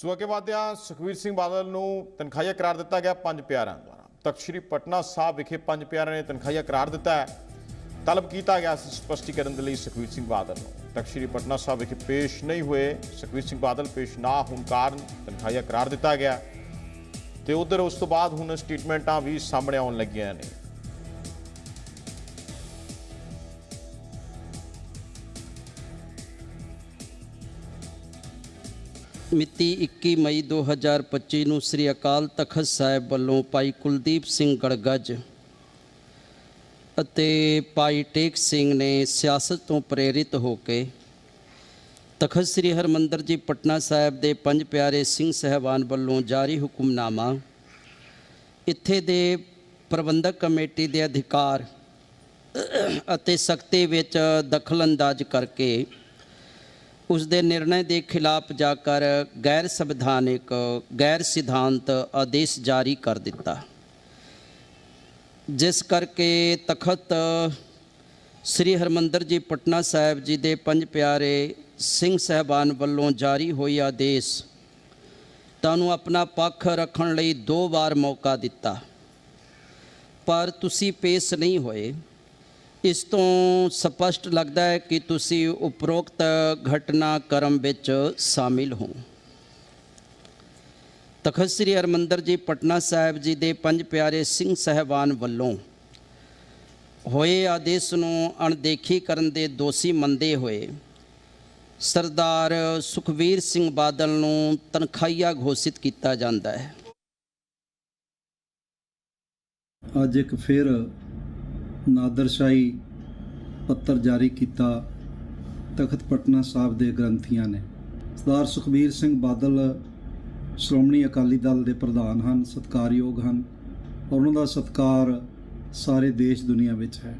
ਸੋ ਅੱਗੇ ਵਧਦਿਆਂ ਸੁਖਵੀਰ ਸਿੰਘ ਬਾਦਲ ਨੂੰ ਤਨਖਾਹੀਆ ਕਰਾਰ ਦਿੱਤਾ ਗਿਆ ਪੰਜ ਪਿਆਰਾਂ ਦੁਆਰਾ। ਤਖਤ ਸ੍ਰੀ ਪਟਨਾ ਸਾਹਿਬ ਵਿਖੇ ਪੰਜ ਪਿਆਰਿਆਂ ਨੇ ਤਨਖਾਹੀਆ ਕਰਾਰ ਦਿੱਤਾ ਹੈ। ਤਲਬ ਕੀਤਾ ਗਿਆ ਸੀ ਸਪਸ਼ਟੀਕਰਨ ਦੇ ਲਈ ਸੁਖਵੀਰ ਸਿੰਘ ਬਾਦਲ ਨੂੰ। ਤਖਤ ਸ੍ਰੀ ਪਟਨਾ ਸਾਹਿਬ ਵਿਖੇ ਪੇਸ਼ ਨਹੀਂ ਹੋਏ। ਸੁਖਵੀਰ ਸਿੰਘ ਬਾਦਲ ਪੇਸ਼ ਨਾ ਹੋਣ ਕਾਰਨ ਤਨਖਾਹੀਆ ਕਰਾਰ ਦਿੱਤਾ ਗਿਆ। ਤੇ ਉਧਰ ਉਸ ਤੋਂ ਬਾਅਦ ਹੁਣ ਸਟੇਟਮੈਂਟਾਂ ਵੀ ਸਾਹਮਣੇ ਆਉਣ ਲੱਗੀਆਂ ਨੇ। ਮਿਤੀ 21 ਮਈ 2025 ਨੂੰ ਸ੍ਰੀ ਅਕਾਲ ਤਖਤ ਸਾਹਿਬ ਵੱਲੋਂ ਭਾਈ ਕੁਲਦੀਪ ਸਿੰਘ ਗੜਗੱਜ ਅਤੇ ਭਾਈ ਟੇਕ ਸਿੰਘ ਨੇ ਸਿਆਸਤ ਤੋਂ ਪ੍ਰੇਰਿਤ ਹੋ ਕੇ ਤਖਤ ਸ੍ਰੀ ਹਰਮੰਦਰ ਜੀ ਪਟਨਾ ਸਾਹਿਬ ਦੇ ਪੰਜ ਪਿਆਰੇ ਸਿੰਘ ਸਹਿਬਾਨ ਵੱਲੋਂ ਜਾਰੀ ਹੁਕਮਨਾਮਾ, ਇੱਥੇ ਦੇ ਪ੍ਰਬੰਧਕ ਕਮੇਟੀ ਦੇ ਅਧਿਕਾਰ ਅਤੇ ਸਖਤੀ ਵਿੱਚ ਦਖਲਅੰਦਾਜ਼ ਕਰਕੇ ਉਸ ਦੇ ਨਿਰਣੇ ਦੇ ਖਿਲਾਫ ਜਾ ਕਰ ਗੈਰ ਸੰਵਿਧਾਨਿਕ, ਗੈਰ ਸਿਧਾਂਤ ਆਦੇਸ਼ ਜਾਰੀ ਕਰ ਦਿੱਤਾ। ਜਿਸ ਕਰਕੇ ਤਖਤ ਸ੍ਰੀ ਹਰਮੰਦਰ ਜੀ ਪਟਨਾ ਸਾਹਿਬ ਜੀ ਦੇ ਪੰਜ ਪਿਆਰੇ ਸਿੰਘ ਸਹਿਬਾਨ ਵੱਲੋਂ ਜਾਰੀ ਹੋਈ ਆਦੇਸ਼ ਤੁਹਾਨੂੰ ਆਪਣਾ ਪੱਖ ਰੱਖਣ ਲਈ ਦੋ ਵਾਰ ਮੌਕਾ ਦਿੱਤਾ। ਪਰ ਤੁਸੀਂ ਪੇਸ਼ ਨਹੀਂ ਹੋਏ। ਇਸ ਤੋਂ ਸਪਸ਼ਟ ਲੱਗਦਾ ਹੈ ਕਿ ਤੁਸੀਂ ਉਪਰੋਕਤ ਘਟਨਾਕ੍ਰਮ ਵਿੱਚ ਸ਼ਾਮਿਲ ਹੋ। ਤਖਤ ਸ੍ਰੀ ਹਰਿਮੰਦਰ ਜੀ, ਪਟਨਾ ਸਾਹਿਬ ਜੀ ਦੇ ਪੰਜ ਪਿਆਰੇ ਸਿੰਘ ਸਹਿਬਾਨ ਵੱਲੋਂ ਹੋਏ ਆਦੇਸ਼ ਨੂੰ ਅਣਦੇਖੀ ਕਰਨ ਦੇ ਦੋਸ਼ੀ ਮੰਦੇ ਹੋਏ ਸਰਦਾਰ ਸੁਖਵੀਰ ਸਿੰਘ ਬਾਦਲ ਨੂੰ ਤਨਖਾਈਆ ਘੋਸ਼ਿਤ ਕੀਤਾ ਜਾਂਦਾ ਹੈ। ਅੱਜ ਇੱਕ ਫਿਰ ਨਾਦਰਸ਼ਾਹੀ ਪੱਤਰ ਜਾਰੀ ਕੀਤਾ ਤਖਤ ਪਟਨਾ ਸਾਹਿਬ ਦੇ ਗ੍ਰੰਥੀਆਂ ਨੇ। ਸਰਦਾਰ ਸੁਖਬੀਰ ਸਿੰਘ ਬਾਦਲ ਸ਼੍ਰੋਮਣੀ ਅਕਾਲੀ ਦਲ ਦੇ ਪ੍ਰਧਾਨ ਹਨ, ਸਤਿਕਾਰਯੋਗ ਹਨ ਔਰ ਉਹਨਾਂ ਦਾ ਸਤਿਕਾਰ ਸਾਰੇ ਦੇਸ਼ ਦੁਨੀਆ ਵਿੱਚ ਹੈ।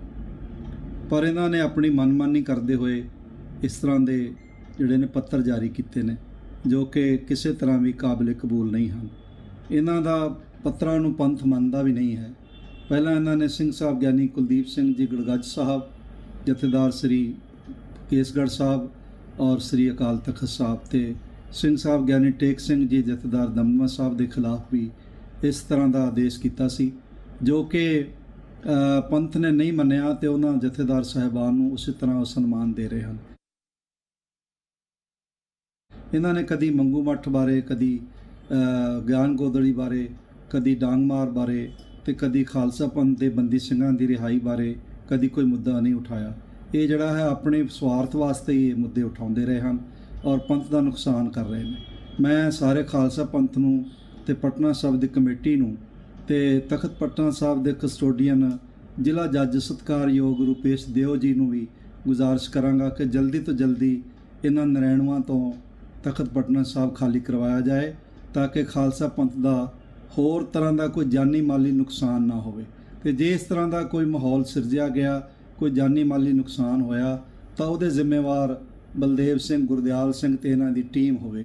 ਪਰ ਇਹਨਾਂ ਨੇ ਆਪਣੀ ਮਨਮਾਨੀ ਕਰਦੇ ਹੋਏ ਇਸ ਤਰ੍ਹਾਂ ਦੇ ਜਿਹੜੇ ਨੇ ਪੱਤਰ ਜਾਰੀ ਕੀਤੇ ਨੇ, ਜੋ ਕਿ ਕਿਸੇ ਤਰ੍ਹਾਂ ਵੀ ਕਾਬਿਲ ਕਬੂਲ ਨਹੀਂ ਹਨ। ਇਹਨਾਂ ਦਾ ਪੱਤਰਾਂ ਨੂੰ ਪੰਥ ਮੰਨਦਾ ਵੀ ਨਹੀਂ ਹੈ। ਪਹਿਲਾਂ ਇਹਨਾਂ ਨੇ ਸਿੰਘ ਸਾਹਿਬ ਗਿਆਨੀ ਕੁਲਦੀਪ ਸਿੰਘ ਜੀ ਗੜਗੱਜ ਸਾਹਿਬ, ਜਥੇਦਾਰ ਸ੍ਰੀ ਕੇਸਗੜ੍ਹ ਸਾਹਿਬ ਔਰ ਸ੍ਰੀ ਅਕਾਲ ਤਖਤ ਸਾਹਿਬ ਤੇ ਸਿੰਘ ਸਾਹਿਬ ਗਿਆਨੀ ਟੇਕ ਸਿੰਘ ਜੀ ਜਥੇਦਾਰ ਦਮਦਮਾ ਸਾਹਿਬ ਦੇ ਖਿਲਾਫ ਵੀ ਇਸ ਤਰ੍ਹਾਂ ਦਾ ਆਦੇਸ਼ ਕੀਤਾ ਸੀ, ਜੋ ਕਿ ਪੰਥ ਨੇ ਨਹੀਂ ਮੰਨਿਆ ਤੇ ਉਹਨਾਂ ਜਥੇਦਾਰ ਸਾਹਿਬਾਨ ਨੂੰ ਉਸੇ ਤਰ੍ਹਾਂ ਉਹ ਸਨਮਾਨ ਦੇ ਰਹੇ ਹਨ। ਇਹਨਾਂ ਨੇ ਕਦੀ ਮੰਗੂ ਮੱਠ ਬਾਰੇ, ਕਦੀ ਗਿਆਨ ਗੋਦੜੀ ਬਾਰੇ, ਕਦੀ ਡਾਂਗਮਾਰ ਬਾਰੇ ਤੇ ਕਦੀ ਖਾਲਸਾ ਪੰਥ ਦੇ ਬੰਦੀ ਸਿੰਘਾਂ ਦੀ ਰਿਹਾਈ ਬਾਰੇ ਕਦੀ ਕੋਈ ਮੁੱਦਾ ਨਹੀਂ ਉਠਾਇਆ। ਇਹ ਜਿਹੜਾ ਹੈ ਆਪਣੇ ਸਵਾਰਥ ਵਾਸਤੇ ਹੀ ਇਹ ਮੁੱਦੇ ਉਠਾਉਂਦੇ ਰਹੇ ਹਨ ਔਰ ਪੰਥ ਦਾ ਨੁਕਸਾਨ ਕਰ ਰਹੇ ਨੇ। ਮੈਂ ਸਾਰੇ ਖਾਲਸਾ ਪੰਥ ਨੂੰ ਤੇ ਪਟਨਾ ਸਾਹਿਬ ਦੀ ਕਮੇਟੀ ਨੂੰ ਤੇ ਤਖਤ ਪਟਨਾ ਸਾਹਿਬ ਦੇ ਕਸਟੋਡੀਅਨ ਜ਼ਿਲ੍ਹਾ ਜੱਜ ਸਤਕਾਰਯੋਗ ਰੂਪੇਸ਼ ਦਿਓ ਜੀ ਨੂੰ ਵੀ ਗੁਜ਼ਾਰਿਸ਼ ਕਰਾਂਗਾ ਕਿ ਜਲਦੀ ਤੋਂ ਜਲਦੀ ਇਹਨਾਂ ਨਰੈਣਵਾਂ ਤੋਂ ਤਖਤ ਪਟਨਾ ਸਾਹਿਬ ਖਾਲੀ ਕਰਵਾਇਆ ਜਾਏ ਤਾਂ ਕਿ ਖਾਲਸਾ ਪੰਥ ਦਾ ਹੋਰ ਤਰ੍ਹਾਂ ਦਾ ਕੋਈ ਜਾਨੀ ਮਾਲੀ ਨੁਕਸਾਨ ਨਾ ਹੋਵੇ। ਤੇ ਜੇ ਇਸ ਤਰ੍ਹਾਂ ਦਾ ਕੋਈ ਮਾਹੌਲ ਸਿਰਜਿਆ ਗਿਆ, ਕੋਈ ਜਾਨੀ ਮਾਲੀ ਨੁਕਸਾਨ ਹੋਇਆ, ਤਾਂ ਉਹਦੇ ਜ਼ਿੰਮੇਵਾਰ ਬਲਦੇਵ ਸਿੰਘ, ਗੁਰਦਿਆਲ ਸਿੰਘ ਤੇ ਇਹਨਾਂ ਦੀ ਟੀਮ ਹੋਵੇ